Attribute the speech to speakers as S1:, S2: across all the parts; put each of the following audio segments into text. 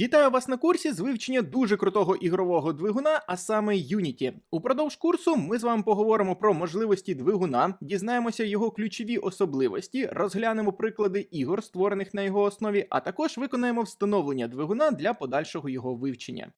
S1: Вітаю вас на курсі з вивчення дуже крутого ігрового двигуна, а саме Unity. Упродовж курсу ми з вами поговоримо про можливості двигуна, дізнаємося його ключові особливості, розглянемо приклади ігор, створених на його основі, а також виконаємо встановлення двигуна для подальшого його вивчення.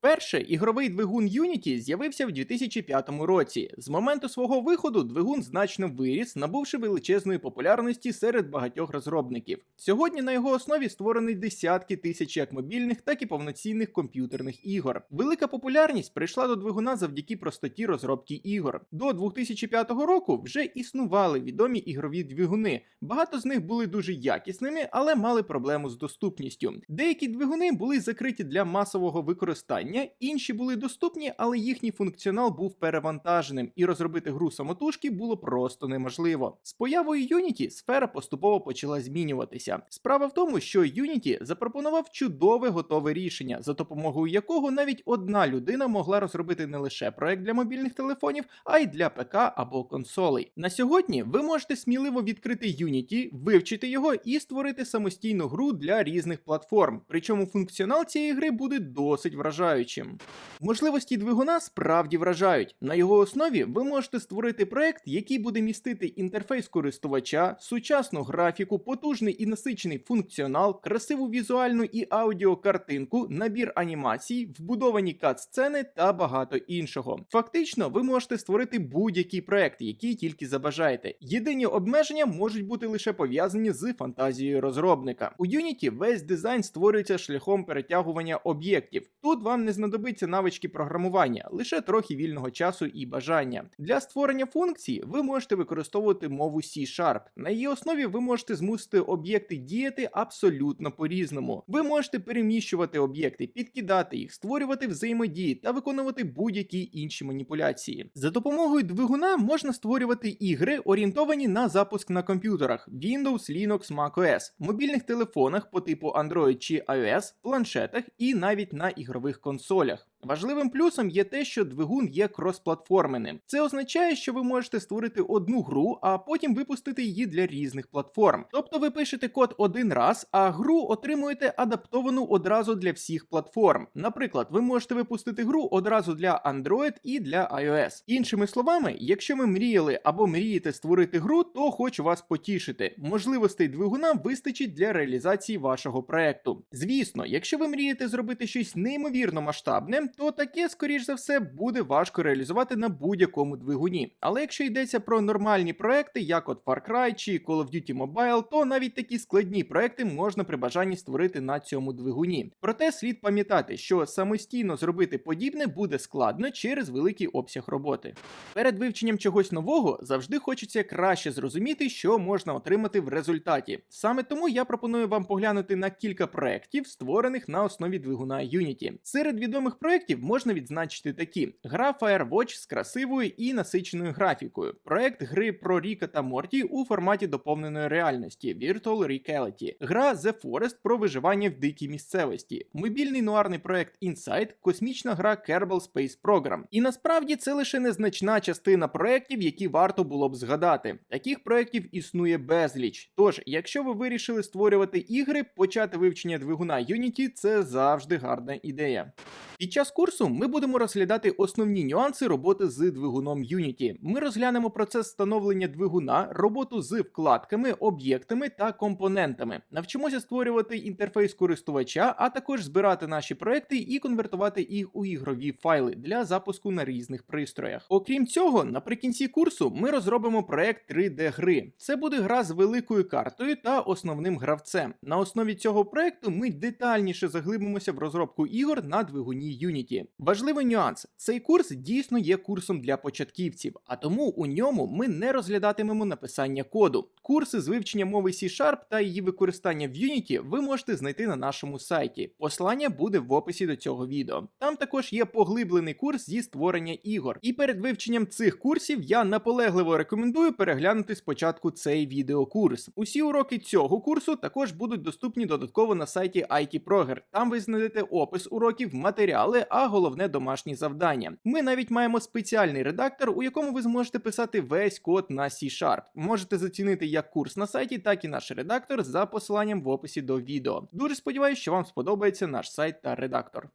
S1: Вперше ігровий двигун Unity з'явився в 2005 році. З моменту свого виходу двигун значно виріс, набувши величезної популярності серед багатьох розробників. Сьогодні на його основі створені десятки тисяч як мобільних, так і повноцінних комп'ютерних ігор. Велика популярність прийшла до двигуна завдяки простоті розробки ігор. До 2005 року вже існували відомі ігрові двигуни. Багато з них були дуже якісними, але мали проблему з доступністю. Деякі двигуни були закриті для масового використання інші були доступні, але їхній функціонал був перевантаженим, і розробити гру самотужки було просто неможливо. З появою Unity сфера поступово почала змінюватися. Справа в тому, що Unity запропонував чудове готове рішення, за допомогою якого навіть одна людина могла розробити не лише проект для мобільних телефонів, а й для ПК або консолей. На сьогодні ви можете сміливо відкрити Unity, вивчити його і створити самостійну гру для різних платформ. Причому функціонал цієї гри буде досить вражаючим вражаючим. Можливості двигуна справді вражають. На його основі ви можете створити проект, який буде містити інтерфейс користувача, сучасну графіку, потужний і насичений функціонал, красиву візуальну і аудіокартинку, набір анімацій, вбудовані кат-сцени та багато іншого. Фактично, ви можете створити будь-який проект, який тільки забажаєте. Єдині обмеження можуть бути лише пов'язані з фантазією розробника. У Unity весь дизайн створюється шляхом перетягування об'єктів. Тут вам не знадобиться навички програмування, лише трохи вільного часу і бажання. Для створення функцій ви можете використовувати мову C-Sharp. На її основі ви можете змусити об'єкти діяти абсолютно по-різному. Ви можете переміщувати об'єкти, підкидати їх, створювати взаємодії та виконувати будь-які інші маніпуляції. За допомогою двигуна можна створювати ігри, орієнтовані на запуск на комп'ютерах Windows, Linux, macOS, мобільних телефонах по типу Android чи iOS, планшетах і навіть на ігрових консолях консолях. Важливим плюсом є те, що двигун є кросплатформеним. Це означає, що ви можете створити одну гру, а потім випустити її для різних платформ. Тобто ви пишете код один раз, а гру отримуєте адаптовану одразу для всіх платформ. Наприклад, ви можете випустити гру одразу для Android і для iOS. Іншими словами, якщо ви мріяли або мрієте створити гру, то хочу вас потішити. Можливостей двигуна вистачить для реалізації вашого проекту. Звісно, якщо ви мрієте зробити щось неймовірно масштабне то таке, скоріш за все, буде важко реалізувати на будь-якому двигуні. Але якщо йдеться про нормальні проекти, як от Far Cry чи Call of Duty Mobile, то навіть такі складні проекти можна при бажанні створити на цьому двигуні. Проте слід пам'ятати, що самостійно зробити подібне буде складно через великий обсяг роботи. Перед вивченням чогось нового завжди хочеться краще зрозуміти, що можна отримати в результаті. Саме тому я пропоную вам поглянути на кілька проєктів, створених на основі двигуна Unity. Серед відомих проєктів проєктів можна відзначити такі: гра Firewatch з красивою і насиченою графікою, проект гри про Ріка та Морті у форматі доповненої реальності Virtual Reality, гра The Forest про виживання в дикій місцевості, мобільний нуарний проект Inside, космічна гра Kerbal Space Program. І насправді це лише незначна частина проєктів, які варто було б згадати. Таких проєктів існує безліч. Тож, якщо ви вирішили створювати ігри, почати вивчення двигуна Unity це завжди гарна ідея. Під час курсу ми будемо розглядати основні нюанси роботи з двигуном Unity. Ми розглянемо процес встановлення двигуна, роботу з вкладками, об'єктами та компонентами. Навчимося створювати інтерфейс користувача, а також збирати наші проекти і конвертувати їх у ігрові файли для запуску на різних пристроях. Окрім цього, наприкінці курсу ми розробимо проект 3D-гри. Це буде гра з великою картою та основним гравцем. На основі цього проекту ми детальніше заглибимося в розробку ігор на двигуні Unity. Важливий нюанс: цей курс дійсно є курсом для початківців, а тому у ньому ми не розглядатимемо написання коду. Курси з вивчення мови C-Sharp та її використання в Unity ви можете знайти на нашому сайті. Посилання буде в описі до цього відео. Там також є поглиблений курс зі створення ігор. І перед вивченням цих курсів я наполегливо рекомендую переглянути спочатку цей відеокурс. Усі уроки цього курсу також будуть доступні додатково на сайті IT Proger. Там ви знайдете опис уроків, матеріали, а головне домашні завдання. Ми навіть маємо спеціальний редактор, у якому ви зможете писати весь код на C-Sharp. Можете зацінити як курс на сайті, так і наш редактор за посиланням в описі до відео. Дуже сподіваюся, що вам сподобається наш сайт та редактор.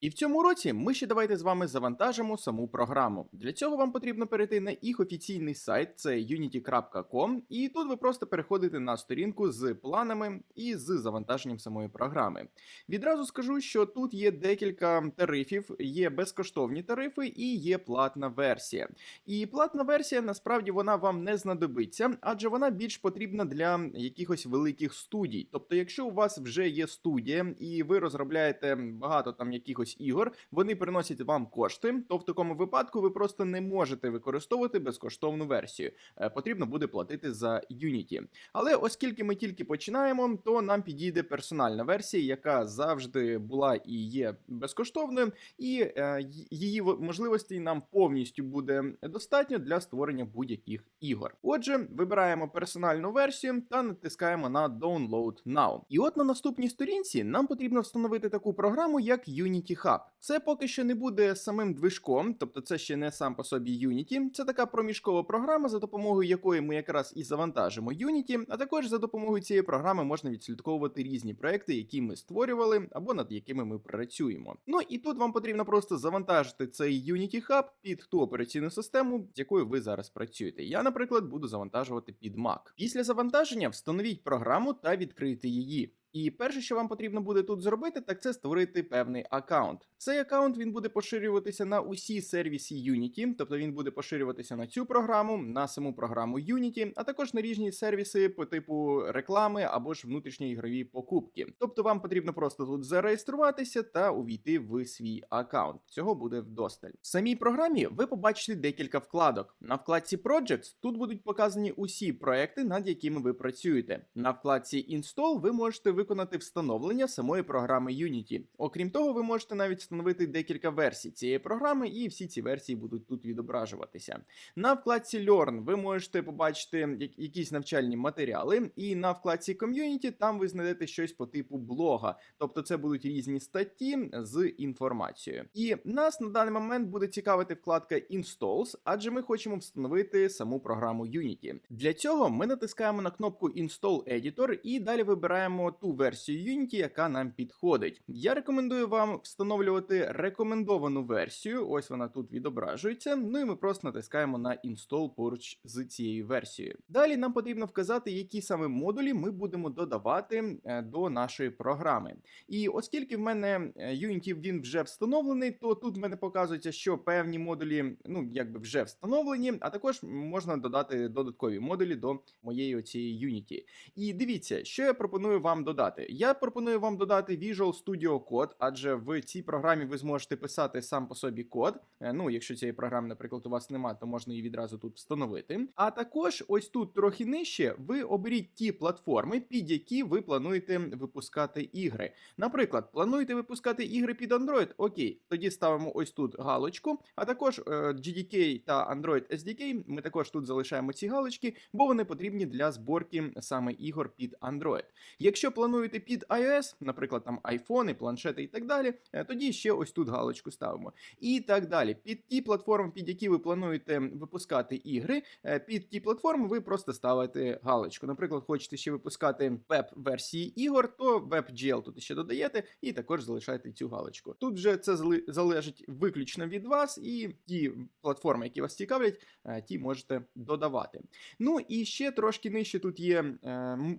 S1: І в цьому році ми ще давайте з вами завантажимо саму програму. Для цього вам потрібно перейти на їх офіційний сайт, це unity.com, і тут ви просто переходите на сторінку з планами і з завантаженням самої програми. Відразу скажу, що тут є декілька тарифів, є безкоштовні тарифи і є платна версія. І платна версія насправді вона вам не знадобиться, адже вона більш потрібна для якихось великих студій. Тобто, якщо у вас вже є студія і ви розробляєте багато там якихось ігор, вони приносять вам кошти, то в такому випадку ви просто не можете використовувати безкоштовну версію. Е, Потрібно буде платити за Unity. Але оскільки ми тільки починаємо, то нам підійде персональна версія, яка завжди була і є безкоштовною, і е, її можливостей нам повністю буде достатньо для створення будь-яких ігор. Отже, вибираємо персональну версію та натискаємо на Download Now. І от на наступній сторінці нам потрібно встановити таку програму, як Unity Hub. Це поки що не буде самим движком, тобто це ще не сам по собі Unity. Це така проміжкова програма, за допомогою якої ми якраз і завантажимо Unity, а також за допомогою цієї програми можна відслідковувати різні проекти, які ми створювали або над якими ми працюємо. Ну і тут вам потрібно просто завантажити цей Unity Hub під ту операційну систему, з якою ви зараз працюєте. Я, наприклад, буду завантажувати під Mac. Після завантаження встановіть програму та відкрийте її. І перше, що вам потрібно буде тут зробити, так це створити певний аккаунт. Цей аккаунт він буде поширюватися на усі сервіси Unity, тобто він буде поширюватися на цю програму, на саму програму Unity, а також на різні сервіси по типу реклами або ж внутрішньоігрові покупки. Тобто вам потрібно просто тут зареєструватися та увійти в свій аккаунт. Цього буде вдосталь. В самій програмі ви побачите декілька вкладок. На вкладці Projects тут будуть показані усі проекти, над якими ви працюєте. На вкладці Install ви можете виконати встановлення самої програми Unity. Окрім того, ви можете навіть встановити декілька версій цієї програми, і всі ці версії будуть тут відображуватися. На вкладці Learn ви можете побачити якісь навчальні матеріали, і на вкладці Community там ви знайдете щось по типу блога, тобто це будуть різні статті з інформацією. І нас на даний момент буде цікавити вкладка Installs, адже ми хочемо встановити саму програму Unity. Для цього ми натискаємо на кнопку Install Editor і далі вибираємо ту версію Unity, яка нам підходить. Я рекомендую вам встановлювати рекомендовану версію. Ось вона тут відображується. Ну і ми просто натискаємо на Install поруч з цією версією. Далі нам потрібно вказати, які саме модулі ми будемо додавати е, до нашої програми. І оскільки в мене е, Unity він вже встановлений, то тут в мене показується, що певні модулі ну якби вже встановлені, а також можна додати додаткові модулі до моєї оцієї Unity. І дивіться, що я пропоную вам додати. Я пропоную вам додати Visual Studio Code, адже в цій програмі ви зможете писати сам по собі код. Е, Ну, якщо цієї програми, наприклад, у вас немає, то можна її відразу тут встановити. А також ось тут трохи нижче ви оберіть ті платформи, під які ви плануєте випускати ігри. Наприклад, плануєте випускати ігри під Android? Окей, тоді ставимо ось тут галочку. А також е, GDK та Android SDK ми також тут залишаємо ці галочки, бо вони потрібні для зборки саме ігор під Android. Якщо плануєте під iOS, наприклад, там айфони, планшети і так далі, е, тоді ще ось тут галочку ставимо. І так далі. Під ті платформи, під які ви плануєте випускати ігри, е, під ті платформи ви просто ставите галочку. Наприклад, хочете ще випускати веб-версії ігор, то WebGL тут ще додаєте і також залишаєте цю галочку. Тут вже це залежить виключно від вас, і ті платформи, які вас цікавлять, е, ті можете додавати. Ну і ще трошки нижче тут є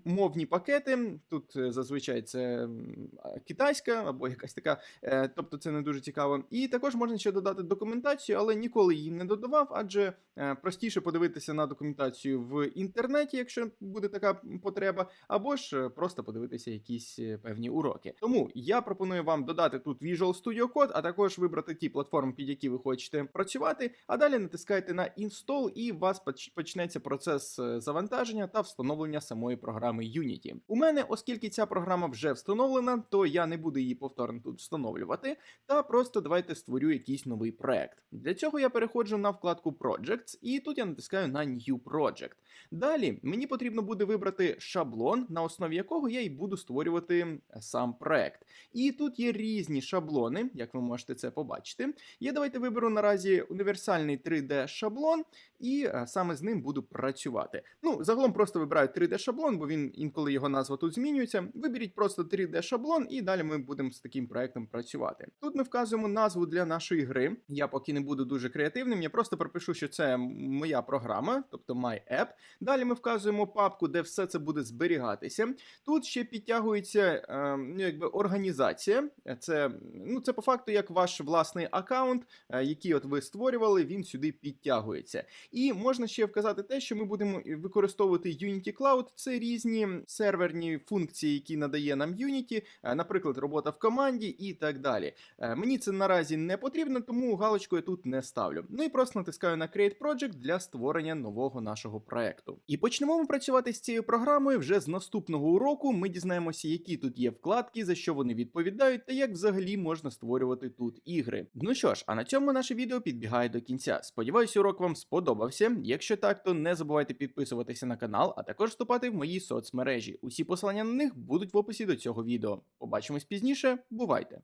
S1: мовні пакети. Тут зазвичай це китайська або якась така, е, тобто це не дуже цікаво. І також можна ще додати документацію, але ніколи її не додавав, адже е, простіше подивитися на документацію в інтернеті, якщо буде така потреба, або ж е, просто подивитися якісь е, певні уроки. Тому я пропоную вам додати тут Visual Studio Code, а також вибрати ті платформи, під які ви хочете працювати. А далі натискаєте на Install, і у вас почнеться процес е, завантаження та встановлення самої програми Unity. У мене, оскільки ця програма вже встановлена, то я не буду її повторно тут встановлювати, та просто давайте створю якийсь новий проект. Для цього я переходжу на вкладку Projects, і тут я натискаю на New Project. Далі мені потрібно буде вибрати шаблон, на основі якого я і буду створювати сам проект. І тут є різні шаблони, як ви можете це побачити. Я давайте виберу наразі універсальний 3D шаблон, і е, саме з ним буду працювати. Ну, загалом просто вибираю 3D шаблон, бо він інколи його назва тут змінюється. Виберіть просто 3D шаблон, і далі ми будемо з таким проектом працювати. Тут ми вказуємо назву для нашої гри. Я поки не буду дуже креативним, я просто пропишу, що це моя програма, тобто My App. Далі ми вказуємо папку, де все це буде зберігатися. Тут ще підтягується е, ну, якби організація. Це ну це по факту як ваш власний аккаунт, е, який от ви створювали, він сюди підтягується. І можна ще вказати те, що ми будемо використовувати Unity Cloud. Це різні серверні функції, які надає нам Unity, е, наприклад, робота в команді і так далі. Е, Мені це наразі не потрібно, тому галочку я тут не ставлю. Ну і просто натискаю на Create Project для створення нового нашого проекту. І почнемо ми працювати з цією програмою вже з наступного уроку. Ми дізнаємося, які тут є вкладки, за що вони відповідають, та як взагалі можна створювати тут ігри. Ну що ж, а на цьому наше відео підбігає до кінця. Сподіваюсь, урок вам сподобався. Якщо так, то не забувайте підписуватися на канал, а також вступати в мої соцмережі. Усі посилання на них будуть в описі до цього відео. Побачимось пізніше. Бувайте!